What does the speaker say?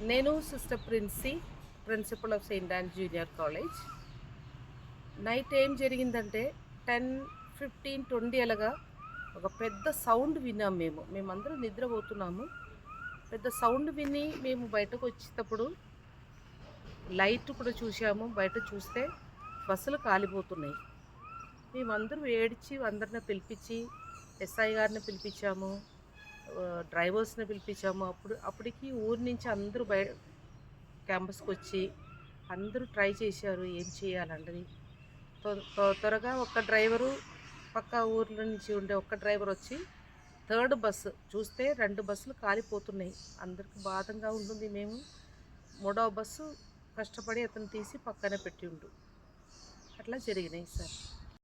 నేను sister princi principal of Saint Ann junior college. Night ఏం జరిగిందంటే టెన్ ఫిఫ్టీన్ ట్వంటీ అలాగా ఒక పెద్ద సౌండ్ విన్నాం మేము. మేమందరం నిద్రపోతున్నాము. పెద్ద సౌండ్ విని మేము బయటకు వచ్చేటప్పుడు లైట్ కూడా చూసాము బయట చూస్తే బస్సులు కాలిపోతున్నాయి. మేమందరూ ఏడ్చి అందరిని పిలిపించి ఎస్ఐ గారిని పిలిపించాము. డ్రైవర్స్ని పిలిపించాము. అప్పుడు అప్పటికి ఊరి నుంచి అందరూ బయ క్యాంపస్కి వచ్చి అందరూ ట్రై చేశారు ఏం చేయాలండి త్వరగా ఒక డ్రైవరు పక్క ఊర్ల నుంచి ఉండే ఒక్క డ్రైవర్ వచ్చి థర్డ్ బస్సు చూస్తే రెండు బస్సులు కాలిపోతున్నాయి. అందరికి బాధంగా ఉంటుంది. మేము మూడవ బస్సు కష్టపడి అతను తీసి పక్కనే పెట్టి ఉండు అట్లా జరిగినాయి సార్.